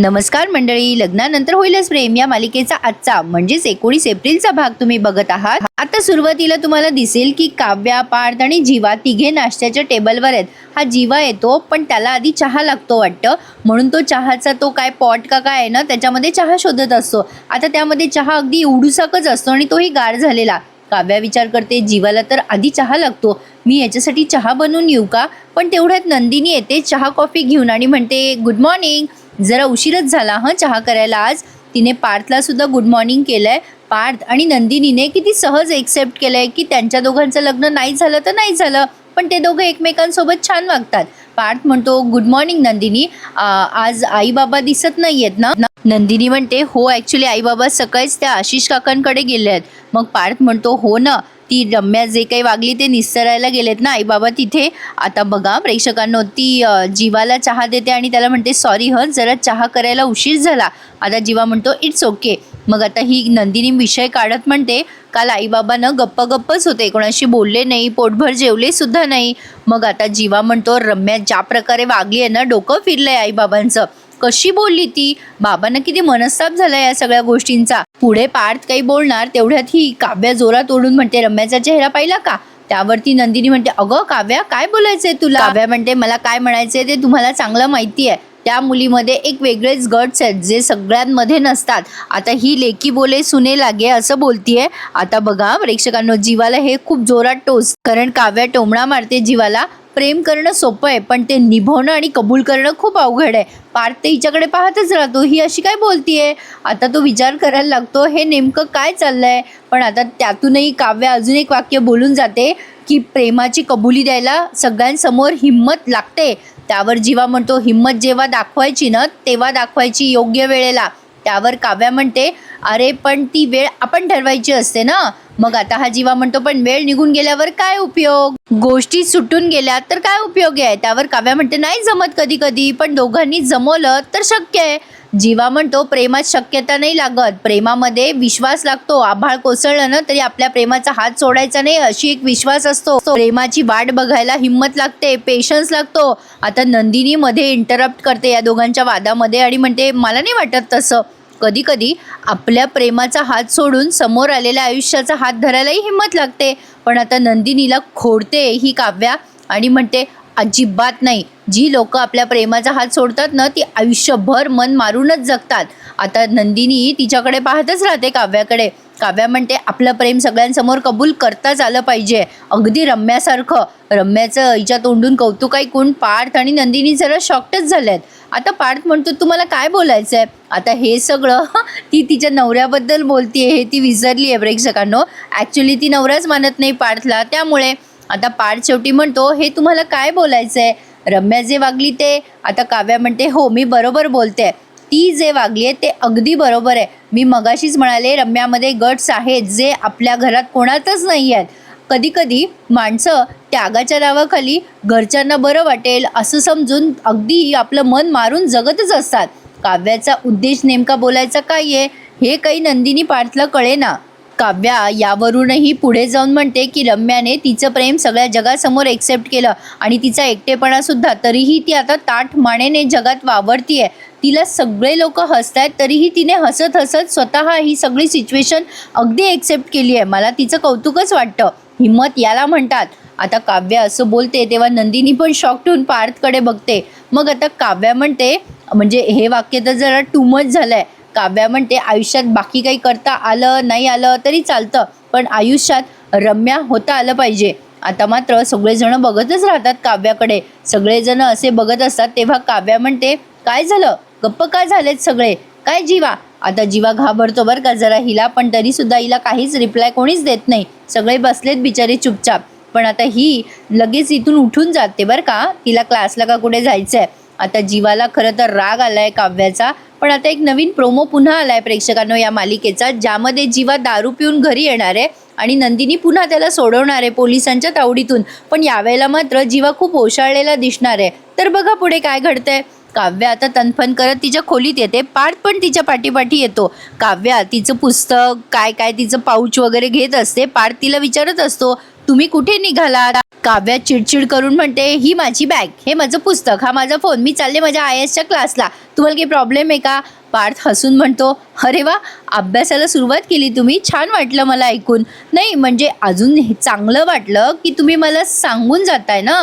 नमस्कार मंडळी लग्नानंतर होईलच प्रेम. या मालिकेचा आजचा म्हणजेच एकोणीस एप्रिलचा भाग तुम्ही बघत आहात. आता सुरुवातीला तुम्हाला दिसेल की काव्या पार्थ आणि जीवा तिघे नाश्त्याच्या टेबलवर आहेत. हा जीवा येतो पण त्याला आधी चहा लागतो वाटतं. म्हणून तो चहाचा तो काय पॉट का काय आहे ना त्याच्यामध्ये चहा शोधत असतो. आता त्यामध्ये चहा अगदी उडूसाकच असतो आणि तोही गार झालेला. काव्या विचार करते जीवाला तर आधी चहा लागतो. मी याच्यासाठी चहा बनवून येऊ का? पण तेवढ्यात नंदिनी येते चहा कॉफी घेऊन आणि म्हणते गुड मॉर्निंग. जरा उशीरच झाला हं? चहा करायला आज. तिने पार्थला सुद्धा गुड मॉर्निंग केलंय. पार्थ आणि नंदिनीने किती सहज एक्सेप्ट केलंय की त्यांच्या दोघांचं लग्न नाही झालं तर नाही झालं पण ते दोघं एकमेकांसोबत छान वागतात. पार्थ म्हणतो गुड मॉर्निंग नंदिनी. आ, आज आई बाबा दिसत नाही आहेत ना? नंदिनी म्हणते हो ॲक्च्युली आई बाबा सकाळीच त्या आशिष काकांकडे गेले आहेत मग पार्थ म्हणतो हो ना. ती रम्या जे काही वागली ते निस्तरायला गेलेत ना. आई बाबा तिथे आता बघा प्रेक्षकांनो ती जीवाला चहा देते आणि त्याला म्हणते सॉरी हं जरा चहा करायला उशीर झाला. आता जीवा म्हणतो इट्स ओके. मग आता ही नंदिनी विषय काढत म्हणते काल आईबाबानं गप्प गप्पच होते. कोणाशी बोलले नाही पोटभर जेवले सुद्धा नाही. मग आता जीवा म्हणतो रम्या ज्या प्रकारे वागली आहे ना डोकं फिरलंय आईबाबांचं. कशी बोलली ती? बाबांना किती मनस्ताप झाला या सगळ्या गोष्टींचा. पुढे पार्थ काही बोलणार तेवढ्यात ही काव्या जोरात ओढून म्हणते रम्याचा चेहरा पाहिला का? त्यावरती नंदिनी म्हणते अगं काव्या काय बोलायचंय तुला? काव्या म्हणते मला काय म्हणायचंय ते तुम्हाला चांगलं माहिती आहे. त्या मुलीमध्ये एक वेगळेच गट्स आहेत जे सगळ्यांमध्ये नसतात. आता ही लेकी बोले सुने लागे असं बोलतीये. आता बघा प्रेक्षकांनो जीवाला हे खूप जोरात टोच कारण काव्या टोमणा मारते जीवाला. प्रेम करणं सोपं आहे पण ते निभवणं आणि कबूल करणं खूप अवघड आहे. पार्थ ते हिच्याकडे पाहतच राहतो. ही अशी काय बोलतीये? आता तो विचार करायला लागतो हे नेमकं काय चाललंय? पण आता त्यातूनही काव्य अजून एक वाक्य बोलून जाते की प्रेमाची कबुली द्यायला सगळ्यांसमोर हिंमत लागते. त्यावर जीवा म्हणतो हिंमत जेव्हा दाखवायची ना तेव्हा दाखवायची योग्य वेळेला. त्यावर काव्या म्हणते अरे पण ती वेळ आपण ठरवायची असते ना. मग आता हा जीवा म्हणतो पण वेळ निघून गेल्यावर काय उपयोग? गोष्टी सुटून गेल्या तर काय उपयोग आहे? त्यावर काव्या म्हणते नाही जमत कधी कधी पण दोघांनी जमवलं तर शक्य आहे. जीवा म्हणतो प्रेमात शक्यता नाही लागत. प्रेमामध्ये विश्वास लागतो. आभाळ कोसळलं ना तरी आपल्या प्रेमाचा हात सोडायचा नाही अशी एक विश्वास असतो. प्रेमाची वाट बघायला हिंमत लागते पेशन्स लागतो. आता नंदिनी मध्ये इंटरप्ट करते या दोघांच्या वादामध्ये आणि म्हणते मला नाही वाटत तसं. कधी कधी आपल्या प्रेमाचा हात सोडून समोर आलेल्या आयुष्याचा हात धरायलाही हिंमत लागते. पण आता नंदिनीला खोडते ही काव्या आणि म्हणते अजिबात नाही. जी लोक आपल्या प्रेमाचा हात सोडतात ना ती आयुष्यभर मन मारूनच जगतात. आता नंदिनी तिच्याकडे पाहतच राहते काव्याकडे. काव्या म्हणते आपलं प्रेम सगळ्यांसमोर कबूल करताच आलं पाहिजे. अगदी रम्यासारखं. रम्याचं हिच्या तोंडून कौतुक ऐकून पार्थ आणि नंदिनी जरा शॉक्टच झाल्यात आता पार्थ म्हणतो तुम्हाला काय बोलायचं आहे आता हे सगळं ती तिच्या नवऱ्याबद्दल बोलतीये हे ती विसरली आहे प्रेक्षकांनो. ॲक्च्युली ती नवराच मानत नाही पार्थला त्यामुळे. आता पार्थ शेवटी म्हणतो हे तुम्हाला काय बोलायचं आहे रम्या जे वागली ते. आता काव्या म्हणते हो मी बरोबर बोलते. ती जे वागली आहे ते अगदी बरोबर आहे. मी मगाशीच म्हणाले रम्यामध्ये गट्स आहेत जे आपल्या घरात कोणातच नाही आहेत. कधी कधी माणसं त्यागाच्या नावाखाली घरच्यांना बरं वाटेल असं समजून अगदी आपलं मन मारून जगतच असतात. काव्याचा उद्देश नेमका बोलायचा काय आहे? हे काही नंदिनी पार्थला कळेना. काव्या यावरूनही पुढे जाऊन म्हणते की रम्याने तिचं प्रेम सगळ्या जगासमोर एक्सेप्ट केलं आणि तिचा एकटेपणा सुद्धा तरीही ती आता ताठ मानेने जगात वावरतीये. तिला सगळे लोक हसतायत तरीही तिने हसत हसत स्वतः ही सगळी सिच्युएशन अगदी एक्सेप्ट केली आहे. मला तिचं कौतुकच वाटतं. हिंमत याला म्हणतात. आता काव्य असं बोलते तेव्हा नंदिनी पण शॉक ठेवून पार्थकडे बघते. मग आता काव्या म्हणते म्हणजे हे वाक्य तर जरा टू मच आहे काव्या म्हणते आयुष्यात बाकी काही करता आलं नाही आलं तरी चालतं. पण आयुष्यात रम्या होता आलं पाहिजे. आता मात्र सगळेजण बघतच राहतात काव्याकडे. सगळेजण असे बघत असतात. तेव्हा काव्या म्हणते काय झालं? गप्प काय झालेत सगळे? काय जीवा? आता जीवा घाबरतो बरं का. जरा हिला पण तरी सुद्धा हिला काहीच रिप्लाय कोणीच देत नाही. सगळे बसलेत बिचारे चुपचाप. पण आता ही लगेच इथून उठून जाते बरं का. तिला क्लासला का कुठे जायचं आहे आता जीवाला खरं तर राग आलाय काव्याचा. पण आता एक नवीन प्रोमो पुन्हा आलाय प्रेक्षकांनो या मालिकेचा ज्यामध्ये जीवा दारू पिऊन घरी येणार आहे आणि नंदिनी पुन्हा त्याला सोडवणार आहे पोलिसांच्या तावडीतून. पण यावेळेला मात्र जीवा खूप ओशाळलेला दिसणार आहे. तर बघा पुढे काय घडतंय. काव्य आता तनफन करत तिच्या खोलीत येते. पार्थ पण तिच्या पाठीपाठी येतो. काव्या तिचं पुस्तक काय काय तिचं पाऊच वगैरे घेत असते. पार्थ तिला विचारत असतो तुम्ही कुठे निघालात? काव्या चिडचिड करून म्हणते ही माझी बॅग हे माझं पुस्तक. हा माझा फोन मी चालले माझ्या आय एसच्या क्लासला तुम्हाला काही प्रॉब्लेम आहे का? पार्थ हसून म्हणतो अरे वा! अभ्यासाला सुरुवात केली तुम्ही. छान वाटलं मला ऐकून. नाही म्हणजे अजून हे चांगलं वाटलं की तुम्ही मला सांगून जाताय ना?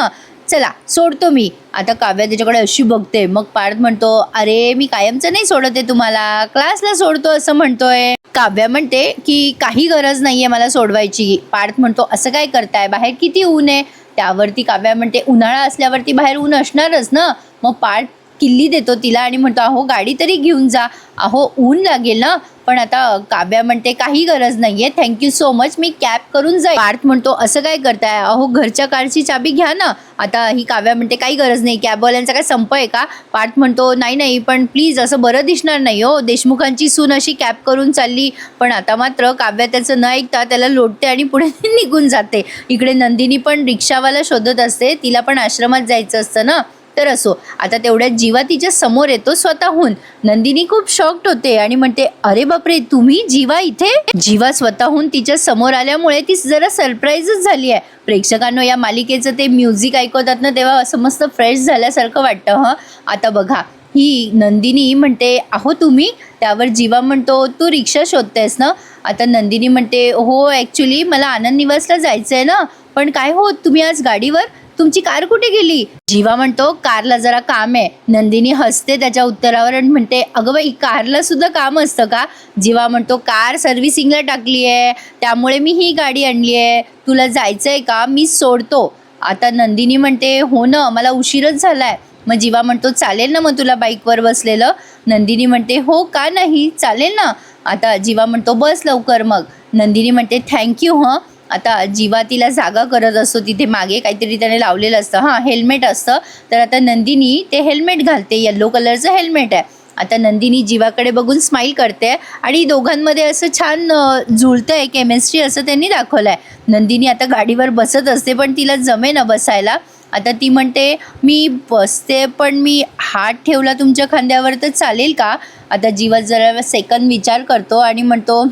चला सोडतो मी. आता काव्या त्याच्याकडे अशी बघते. मग पार्थ म्हणतो अरे मी कायमचं नाही सोडत आहे तुम्हाला. क्लासला सोडतो असं म्हणतोय. काव्या म्हणते की काही गरज नाहीये मला सोडवायची. पार्थ म्हणतो असं काय करताय? बाहेर किती ऊन आहे? त्यावरती काव्या म्हणते उन्हाळा असल्यावरती बाहेर ऊन असणारच ना. मग पार्थ किल्ली देतो तिला आणि म्हणतो अहो गाडी तरी घेऊन जा. अहो ऊन लागेल ना. पण आता काव्या म्हणते काही गरज नाहीये. थँक्यू सो मच मी कॅब करून जाईल. पार्थ म्हणतो असं काय करताय? अहो घरच्या कारची चाबी घ्या ना. आता ही काव्या म्हणते काही गरज नाही. कॅबवाल्यांचा काय संप आहे का? पार्थ म्हणतो नाही नाही. पण प्लीज असं बरं दिसणार नाही हो. देशमुखांची सून अशी कॅब करून चालली. पण आता मात्र काव्या त्याचं न ऐकता त्याला लोटते आणि पुढे निघून जाते. इकडे नंदिनी पण रिक्षावाला शोधत असते. तिला पण आश्रमात जायचं असतं ना. तर असो. आता तेवढ्यात जीवा तिच्या समोर येतो स्वतःहून. नंदिनी खूप शॉक्ड होते आणि म्हणते अरे बापरे तुम्ही जीवा इथे? जीवा स्वतःहून तिच्या समोर आल्यामुळे ती जरा सरप्राईजच झाली आहे. प्रेक्षकांनो या मालिकेचं ते म्युझिक ऐकवतात ना तेव्हा असं मस्त फ्रेश झाल्यासारखं वाटतं हं? आता बघा. ही नंदिनी म्हणते अहो तुम्ही? त्यावर जीवा म्हणतो तू रिक्षा शोधतेस ना? आता नंदिनी म्हणते हो ॲक्च्युली मला आनंद निवासला जायचं आहे ना. पण काय हो तुम्ही आज गाडीवर? तुमची कार कुठे गेली? जीवा म्हणतो कारला जरा काम आहे. नंदिनी हसते त्याच्या उत्तरावर आणि म्हणते अगं बाई कारला सुद्धा काम असतं का? जीवा म्हणतो कार सर्व्हिसिंगला टाकली आहे. त्यामुळे मी ही गाडी आणली आहे. तुला जायचं आहे का? मी सोडतो. आता नंदिनी म्हणते हो ना मला उशीरच झालाय. मग जीवा म्हणतो चालेल ना मग तुला बाईकवर बसलेलं? नंदिनी म्हणते हो का नाही? चालेल ना. आता जीवा म्हणतो बस लवकर मग. नंदिनी म्हणते थँक्यू हं. आता जीवा तिला जागा करत असतो तिथे मागे काहीतरी त्याने लावलेलं असतं. हां हेल्मेट असतं. तर आता नंदिनी ते हेल्मेट घालते. येल्लो कलरचं हेल्मेट आहे. आता नंदिनी जीवाकडे बघून स्माईल करते आणि दोघांमध्ये असं छान जुळतं आहे केमिस्ट्री असं त्यांनी दाखवलं आहे नंदिनी आता गाडीवर बसत असते पण तिला जमे ना बसायला. आता ती म्हणते मी बसते पण मी हात ठेवला तुमच्या खांद्यावर तर चालेल का? आता जीवा जरा सेकंद विचार करतो आणि म्हणतो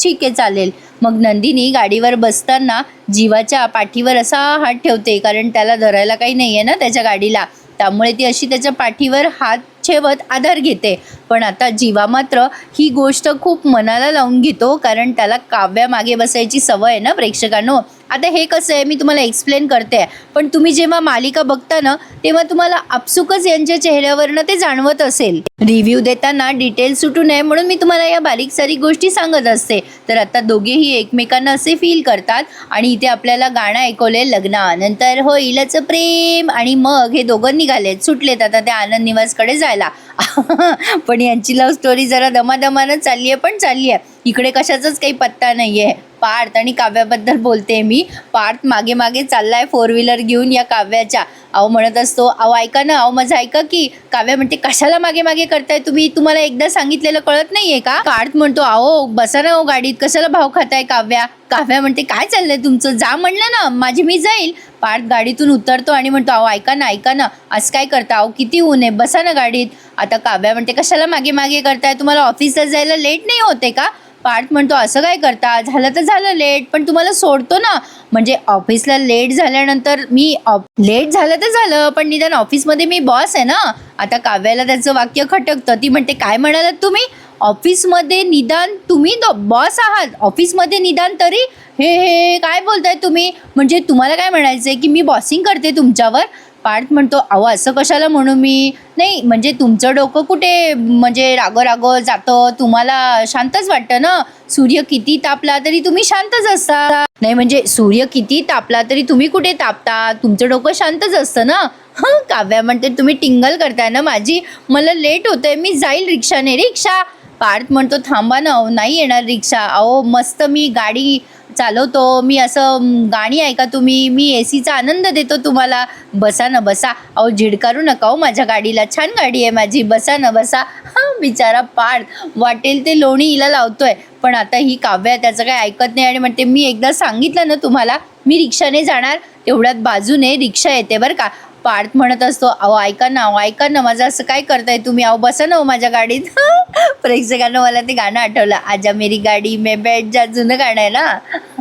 ठीक आहे चालेल. मग नंदिनी गाडीवर बसताना जीवाच्या पाठीवर असा हात ठेवते कारण त्याला धरायला काही नाही आहे ना त्याच्या गाडीला. त्यामुळे ती अशी त्याच्या पाठीवर हात ठेवत आधार घेते. पण आता जीवा मात्र ही गोष्ट खूप मनाला लावून घेतो कारण त्याला काव्या मागे बसायची सवय आहे ना प्रेक्षकांनो. आता हे कसं आहे मी तुम्हाला एक्सप्लेन करते पण तुम्ही जेव्हा मालिका बघता ना तेव्हा तुम्हाला आपसुकच यांच्या चेहऱ्यावरनं ते जाणवत असेल. रिव्ह्यू देताना डिटेल सुटू नये म्हणून मी तुम्हाला या बारीक सारीक गोष्टी सांगत असते. तर आता दोघेही एकमेकांना असे फील करतात आणि इथे आपल्याला गाणं ऐकवले लग्नानंतर होईलच प्रेम आणि मग हे दोघं निघालेत सुटलेत आता त्या आनंद निवासकडे जायला. पण यांची लव्ह स्टोरी जरा दमादमानं चालली आहे पण चालली आहे. इकडे कशाचाच काही पत्ता नाही आहे पार्थ आणि काव्याबद्दल बोलते मी. पार्थ मागे मागे चाललाय फोर व्हीलर घेऊन या काव्याच्या. अहो म्हणत असतो अहो ऐका ना अहो माझं ऐका की काव्या म्हणते कशाला मागे मागे करताय तुम्ही? तुम्हाला एकदा सांगितलेलं कळत नाहीये का? पार्थ म्हणतो अहो बसा ना हो गाडीत कशाला भाव खाताय काव्या? काव्या म्हणते काय चाललंय तुमचं? जा म्हणलं ना माझी मी जाईल. पार्थ गाडीतून उतरतो आणि म्हणतो अहो ऐका ना ऐका ना असं काय करता? अहो किती ऊन आहे बसा ना गाडीत. आता काव्या म्हणते कशाला मागे मागे करताय? तुम्हाला ऑफिसला जायला लेट नाही होते का? पार्थ म्हणतो असं काय करता? झालं तर झालं लेट पण तुम्हाला सोडतो ना. म्हणजे ऑफिसला लेट झाल्यानंतर मी लेट झालं तर झालं पण निदान ऑफिसमध्ये मी बॉस आहे ना. आता काव्याला त्याचं वाक्य खटकतं. ती म्हणते काय म्हणालात तुम्ही? ऑफिसमध्ये निदान तुम्ही बॉस आहात. ऑफिसमध्ये निदान तरी हे हे काय बोलताय तुम्ही? म्हणजे तुम्हाला काय म्हणायचं आहे की मी बॉसिंग करते तुमच्यावर? पार्थ म्हणतो अहो असं कशाला म्हणू मी? नाही म्हणजे तुमचं डोकं कुठे म्हणजे रागो रागो जातं? तुम्हाला शांतच वाटतं ना? सूर्य किती तापला तरी तुम्ही शांतच असता. नाही म्हणजे सूर्य किती तापला तरी तुम्ही कुठे तापता? तुमचं डोकं शांतच असतं ना? हं काव्या म्हणते तुम्ही टिंगल करताय ना माझी? मला लेट होतंय मी जाईल रिक्षाने. रिक्षा? पार्थ म्हणतो थांबा ना नाही येणार रिक्षा. अहो मस्त मी गाडी चालवतो मी असं गाणी ऐका तुम्ही मी ए सीचा आनंद देतो तुम्हाला. बसा ना बसा. अहो झिडकारू नका हो माझ्या गाडीला. छान गाडी आहे माझी. बसा ना बसा. हा बिचारा पार्थ वाटेल ते लोणी हिला लावतोय. पण आता ही काव्या त्याचं काय ऐकत नाही आणि म्हणते मी एकदा सांगितलं ना तुम्हाला मी रिक्षाने जाणार. तेवढ्यात बाजूने रिक्षा येते बरं का. पार्थ म्हणत असतो अहो ऐका ना अहो ऐका ना माझं असं काय करताय तुम्ही? अहो बसा ना हो माझ्या गाडीत. प्रेक्षकांना मला ते गाणं आठवलं. आजा मेरी गाडी मे बॅट जा जुनं गाणं आहे ना.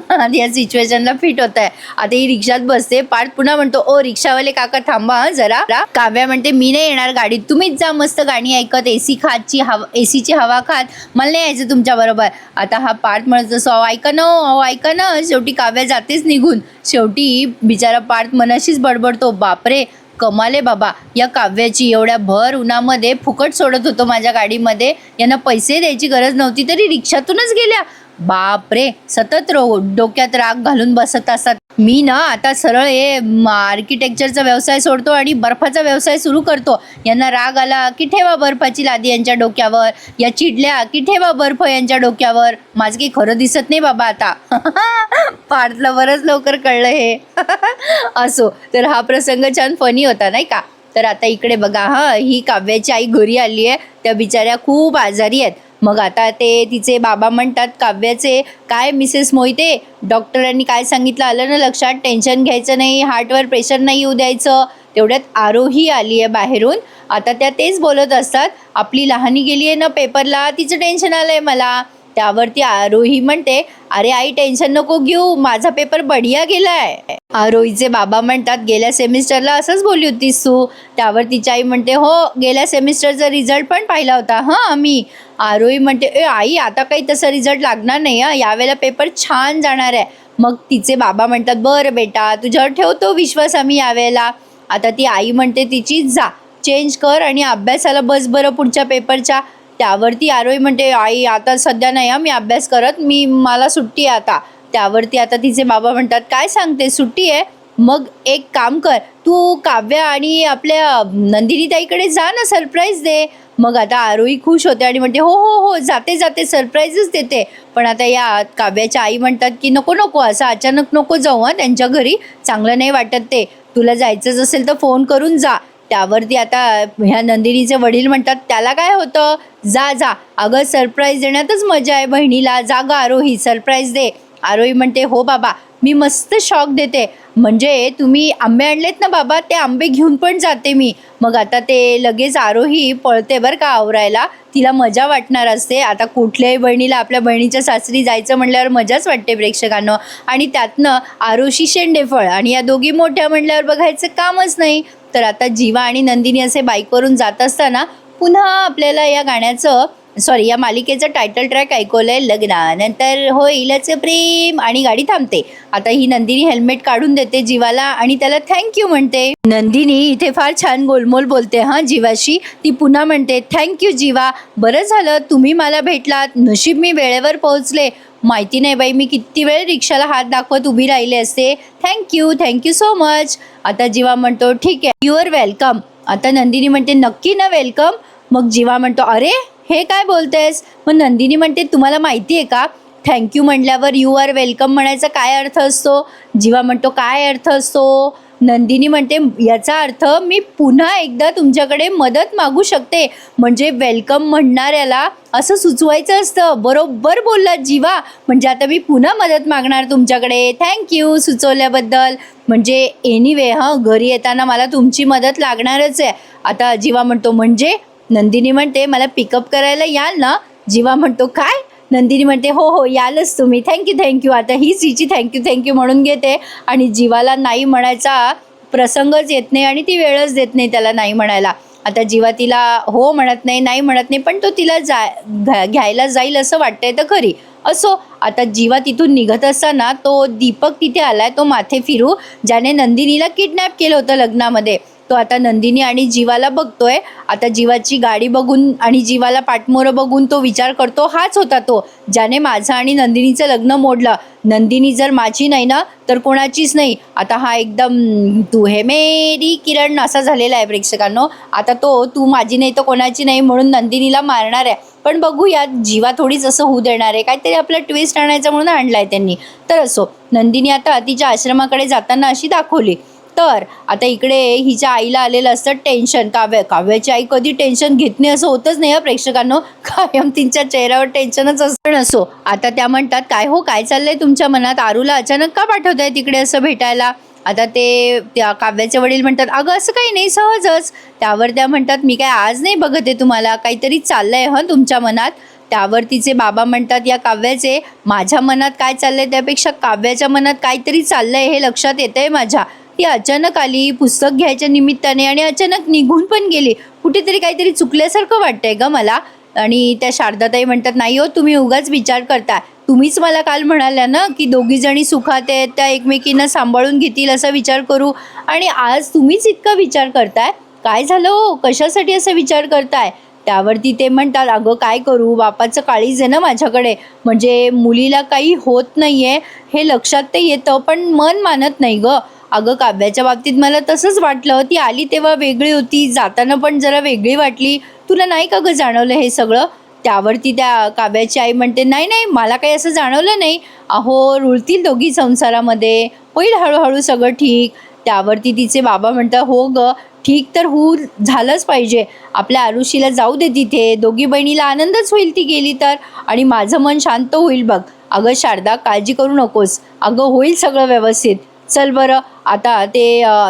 या सिच्युएशनला फिट होत आहे आता ही रिक्षात बसते पार्थ पुन्हा म्हणतो ओ रिक्षावाले काका थांबा जरा. काव्या म्हणते मी नाही येणार गाडीत तुम्हीच जा मस्त गाणी ऐकत एसी खातची हवा एसीची हवा खात मला नाही यायचं तुमच्या बरोबर. आता हा पार्थ म्हणत असो अहो ऐका ना अहो ऐका ना शेवटी काव्या जातेच निघून. शेवटी बिचारा पार्थ मनाशीच बडबडतो बापरे कमाले बाबा या काव्याची एवढ्या भर उन्हामध्ये फुकट सोडत होतो माझ्या गाडीमध्ये यांना पैसे द्यायची गरज नव्हती तरी रिक्षातूनच गेल्या. बापरे सतत रो डोक्यात राग घालून बसत असतात. मी ना आता सरळ हे आर्किटेक्चरचा व्यवसाय सोडतो आणि बर्फाचा व्यवसाय सुरू करतो. यांना राग आला की ठेवा बर्फाची लादी यांच्या डोक्यावर. या चिडल्या की ठेवा बर्फ यांच्या डोक्यावर. माझं काही खरं दिसत नाही बाबा आता. पार्थला बरंच लवकर कळलं हे. असो तर हा प्रसंग छान फनी होता नाही का? तर आता इकडे बघा हा ही काव्याची आई घरी आली आहे त्या बिचाऱ्या खूप आजारी आहेत. मग आता ते तिचे बाबा म्हणतात काव्याचे काय मिसेस मोहिते? डॉक्टरांनी काय सांगितलं आलं ना लक्षात? टेन्शन घ्यायचं नाही हार्टवर प्रेशर नाही येऊ द्यायचं. तेवढ्यात आरोही आली आहे बाहेरून. आता त्या तेच बोलत असतात आपली लहानी गेली आहे ना पेपरला तिचं टेन्शन आलं आहे मला. त्यावरती आरोही म्हणते अरे आई टेन्शन नको घेऊ माझा पेपर बढिया गेलाय. आरोहीचे बाबा म्हणतात गेल्या सेमिस्टरला असंच बोलली होतीस तू. त्यावर तिची आई म्हणते हो गेल्या सेमिस्टरचा रिझल्ट पण पाहिला होता हां आम्ही. आरोही म्हणते ए आई आता काही तसा रिझल्ट लागणार नाही हां. यावेळेला पेपर छान जाणार आहे. मग तिचे बाबा म्हणतात बरं बेटा तुझ्यावर ठेवतो विश्वास आम्ही यावेळेला. आता ती आई म्हणते तिची जा चेंज कर आणि अभ्यासाला बस बरं पुढच्या पेपरच्या त्यावरती आरोही म्हणते आई आता सध्या नाही हं, मी अभ्यास करत मी मला सुट्टी आहे आता. त्यावरती आता तिचे बाबा म्हणतात काय सांगते सुट्टी आहे? मग एक काम कर तू काव्या आणि आपल्या नंदिनीताईकडे जा ना सरप्राईज दे. मग आता आरोही खुश होते आणि म्हणते हो हो हो जाते जाते सरप्राईजच देते. पण आता या काव्याच्या आई म्हणतात की नको नको असं अचानक नको जाऊ हां त्यांच्या घरी. चांगलं नाही वाटत ते. तुला जायचंच असेल तर फोन करून जा. त्यावरती आता ह्या नंदिनीचे वडील म्हणतात त्याला काय होतं? जा जा. अगं सरप्राईज देण्यातच मजा आहे बहिणीला. जा गं आरोही सरप्राईज दे. आरोही म्हणते हो बाबा. मी मस्त शॉक देते. म्हणजे तुम्ही आंबे आणलेत ना बाबा ते आंबे घेऊन पण जाते मी. मग आता ते लगेच आरोही पळते बरं का आवरायला. तिला मजा वाटणार असते. आता कुठल्याही बहिणीला आपल्या बहिणीच्या सासरी जायचं म्हणल्यावर मजाच वाटते प्रेक्षकांना. आणि त्यातनं आरोशी शेंडेफळ आणि या दोघी मोठ्या म्हणल्यावर बघायचं कामच नाही. तर आता जीवा आणि नंदिनी असे बाईकवरून जात असताना पुन्हा आपल्याला या गाण्याचं सॉरी या मालिकेचं टायटल ट्रॅक ऐकवलंय लग्नानंतर होईलच प्रेम आणि गाडी थांबते. आता ही नंदिनी हेल्मेट काढून देते जीवाला आणि त्याला थँक्यू म्हणते. नंदिनी इथे फार छान गोलमोल बोलते हां जीवाशी. ती पुन्हा म्हणते थँक्यू जीवा. बरं झालं तुम्ही मला भेटलात. नशीब मी वेळेवर पोहोचले. माहिती नाही बाई मी किती वेळ रिक्षाला हात दाखवत उभी राहिले असते. थँक्यू थँक्यू सो मच आता जीवा म्हणतो ठीक आहे युअर वेलकम आता नंदिनी म्हणते नक्की ना वेलकम मग जीवा म्हणतो अरे हे काय बोलतेस? मग नंदिनी म्हणते तुम्हाला माहिती आहे का? थँक्यू म्हटल्यावर यू आर वेलकम म्हणायचा काय अर्थ असतो? जीवा म्हणतो काय अर्थ असतो? नंदिनी म्हणते याचा अर्थ मी पुन्हा एकदा तुमच्याकडे मदत मागू शकते. म्हणजे वेलकम म्हणणाऱ्याला असं सुचवायचं असतं. बरोबर बोललात जीवा. म्हणजे आता मी पुन्हा मदत मागणार तुमच्याकडे. थँक्यू सुचवल्याबद्दल. म्हणजे एनिवे हां घरी येताना मला तुमची मदत लागणारच आहे. आता जीवा म्हणतो म्हणजे नंदिनी म्हणते मला पिकअप करायला याल ना? जीवा म्हणतो काय? नंदिनी म्हणते हो हो यालच तुम्ही. थँक्यू थँक्यू आता हीच हिची थँक्यू थँक्यू म्हणून घेते आणि जीवाला नाही म्हणायचा प्रसंगच येत नाही आणि ती वेळच देत नाही त्याला नाही म्हणायला. आता जीवा तिला हो म्हणत नाही नाही म्हणत नाही पण तो तिला जा घ्या- घ्यायला जाईल असं वाटतंय तर खरी. असो आता जीवा तिथून निघत असताना तो दीपक तिथे आलाय तो माथे फिरू ज्याने नंदिनीला किडनॅप केलं होतं लग्नामध्ये. तो आता नंदिनी आणि जीवाला बघतोय. आता जीवाची गाडी बघून आणि जीवाला पाठमोरं बघून तो विचार करतो हाच होता तो ज्याने माझं आणि नंदिनीचं लग्न मोडलं. नंदिनी जर माझी नाही ना तर कोणाचीच नाही. आता हा एकदम तू हे मेरी किरण असा झालेला आहे प्रेक्षकांनो. आता तो तू माझी नाही तर कोणाची नाही म्हणून नंदिनीला मारणार आहे. पण बघूया जीवा थोडीच असं होऊ देणार आहे. काहीतरी आपलं ट्विस्ट आणायचं म्हणून आणलाय त्यांनी. तर असो नंदिनी आता तिच्या आश्रमाकडे जाताना अशी दाखवली. तर आता इकडे हिच्या आईला आलेलं असतं टेन्शन. काव्य काव्याची आई कधी टेन्शन घेत नाही असं होतच नाही या प्रेक्षकांनो. कायम तिच्या चेहऱ्यावर टेन्शनच असं नसो आता त्या म्हणतात काय हो काय चाललंय तुमच्या मनात? आरूला अचानक का पाठवताय तिकडे असं भेटायला? आता ते त्या काव्याचे वडील म्हणतात अगं असं काही नाही सहजच. त्यावर त्या म्हणतात मी काय आज नाही बघत आहे तुम्हाला काहीतरी चाललंय हं तुमच्या मनात? त्यावर तिचे बाबा म्हणतात या काव्याचे माझ्या मनात काय चाललंय त्यापेक्षा काव्याच्या मनात काहीतरी चाललंय हे लक्षात येतंय माझ्या. ती अचानक आली पुस्तक घ्यायच्या निमित्ताने आणि अचानक निघून पण गेली. कुठेतरी काहीतरी चुकल्यासारखं वाटतंय ग मला. आणि त्या शारदाताई म्हणतात नाही हो तुम्ही उगाच विचार करताय. तुम्हीच मला काल म्हणाल्या ना की दोघी जणी सुखात आहेत त्या एकमेकींना सांभाळून घेतील असा विचार करू. आणि आज तुम्हीच इतका विचार करताय? काय झालं हो? कशासाठी असा विचार करताय? त्यावरती ते म्हणतात अगं काय करू? बापाचं काळीज आहे ना माझ्याकडे. म्हणजे मुलीला काही होत नाही आहे हे लक्षात ते येतं पण मन मानत नाही गं. अगं काव्याच्या बाबतीत मला तसंच वाटलं. ती आली तेव्हा वेगळी होती. जाताना पण जरा वेगळी वाटली. तुला नाही का गं जाणवलं हे सगळं? त्यावरती त्या काव्याची आई म्हणते नाही नाही मला काही असं जाणवलं नाही. अहो रुळतील दोघी संसारामध्ये. होईल हळूहळू सगळं ठीक. त्यावरती तिचे बाबा म्हणतात हो ग ठीक तर होऊ झालंच पाहिजे. आपल्या आरुषीला जाऊ दे तिथे. दोघी बहिणीला आनंदच होईल ती गेली तर. आणि माझं मन शांत होईल बघ. अगं शारदा काळजी करू नकोस. अगं होईल सगळं व्यवस्थित. चल बरं. आता ते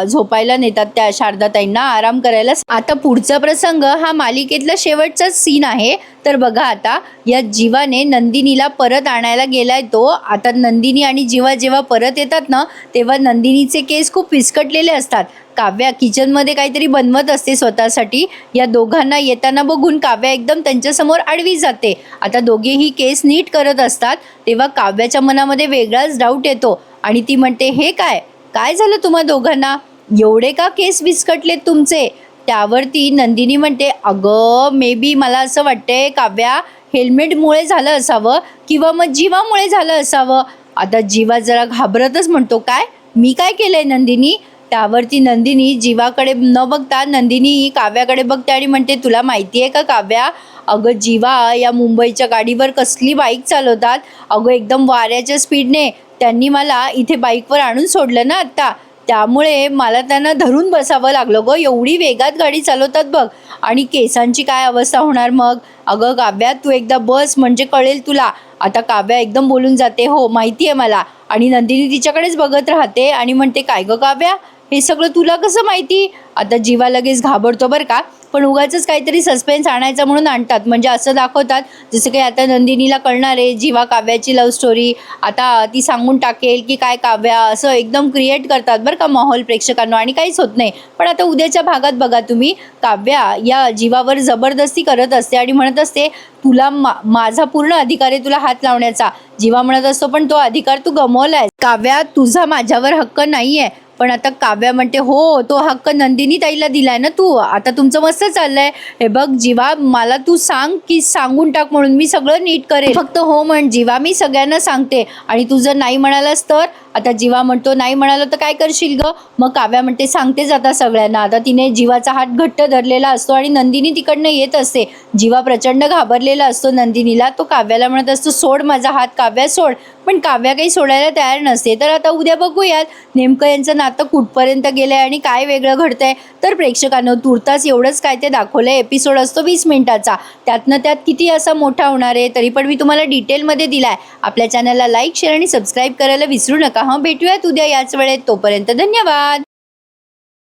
झोपायला नेतात त्या शारदाताईंना आराम करायला. आता पुढचा प्रसंग हा मालिकेतला शेवटचाच सीन आहे. तर बघा आता या जीवाने नंदिनीला परत आणायला गेलाय तो. आता नंदिनी आणि जीवा जेव्हा परत येतात ना तेव्हा नंदिनीचे केस खूप विस्कटलेले असतात. काव्या किचनमध्ये काहीतरी बनवत असते स्वतःसाठी. या दोघांना येताना बघून काव्या एकदम त्यांच्यासमोर आडवी जाते. आता दोघेही केस नीट करत असतात. तेव्हा काव्याच्या मनामध्ये वेगळाच डाऊट येतो. आणि ती म्हणते हे काय? काय झालं तुम्हा दोघांना? एवढे का केस विस्कटलेत तुमचे? त्यावरती नंदिनी म्हणते अगं मे बी मला असं वाटतंय काव्या हेल्मेटमुळे झालं असावं किंवा मग जीवामुळे झालं असावं. आता जीवा जरा घाबरतच म्हणतो काय? मी काय केलंय नंदिनी? त्यावरती नंदिनी जीवाकडे न बघता नंदिनी काव्याकडे बघते आणि म्हणते तुला माहिती आहे का काव्या? अगं जीवा या मुंबईच्या गाडीवर कसली बाईक चालवतात? अगं एकदम वाऱ्याच्या स्पीडने त्यांनी मला इथे बाईकवर आणून सोडलं ना आत्ता. त्यामुळे मला त्यांना धरून बसावं लागलं गं. एवढी वेगात गाडी चालवतात बघ. आणि केसांची काय अवस्था होणार मग? अगं काव्या तू एकदा बस म्हणजे कळेल तुला. आता काव्या एकदम बोलून जाते. हो माहिती आहे मला. आणि नंदिनी तिच्याकडेच बघत राहते आणि म्हणते काय गं काव्या? हे सगळं तुला कसं माहिती? आता जीवा लगेच घाबरतो बरं का? पण उगाच काहीतरी सस्पेन्स आणायचा म्हणून आणतात. म्हणजे असं दाखवतात जसं काही आता नंदिनीला कळणार आहे जीवा काव्याची लव्ह स्टोरी आता ती सांगून टाकेल की काय काव्या असं एकदम क्रिएट करतात बरं का माहोल प्रेक्षकांना. आणि काहीच होत नाही. पण आता उद्याच्या भागात बघा तुम्ही काव्या या जीवावर जबरदस्ती करत असते आणि म्हणत असते तुला मा माझा पूर्ण अधिकार आहे तुला हात लावण्याचा. जीवा म्हणत असतो पण तो अधिकार तू गमवलाय काव्या तुझा माझ्यावर हक्क नाही आहे पण आता काव्या म्हणते हो तो हक्क नंदिनी ताईला दिलाय ना तू? आता तुमचं मस्त चाललंय. हे बघ जीवा मला तू सांग की सांगून टाक म्हणून मी सगळं नीट करेन फक्त हो म्हण जीवा मी सगळ्यांना सांगते. आणि तू जर नाही म्हणालास तर? आता जीवा म्हणतो नाही म्हणाला तर काय करशील ग? मग काव्या म्हणते सांगतेच आता सगळ्यांना. आता तिने जीवाचा हात घट्ट धरलेला असतो आणि नंदिनी तिकडनं येत असते. जीवा प्रचंड घाबरलेला असतो नंदिनीला. तो काव्याला म्हणत असतो सोड माझा हात काव्या सोड. पण काव्या काही सोडायला तयार नसते. तर आता उद्या बघूयात नेमकं यांचं नातं कुठपर्यंत गेलंय आणि काय वेगळं घडतंय. तर प्रेक्षकांना तुर्तास एवढंच काय ते दाखवलंय. एपिसोड असतो वीस मिनिटाचा. त्यातनं त्यात किती असा मोठा होणार आहे तरी पण मी तुम्हाला डिटेलमध्ये दिलाय. आपल्या चॅनलला लाईक शेअर आणि सबस्क्राईब करायला विसरू नका. हां भेटूयात उद्या याच वेळेत. तोपर्यंत धन्यवाद!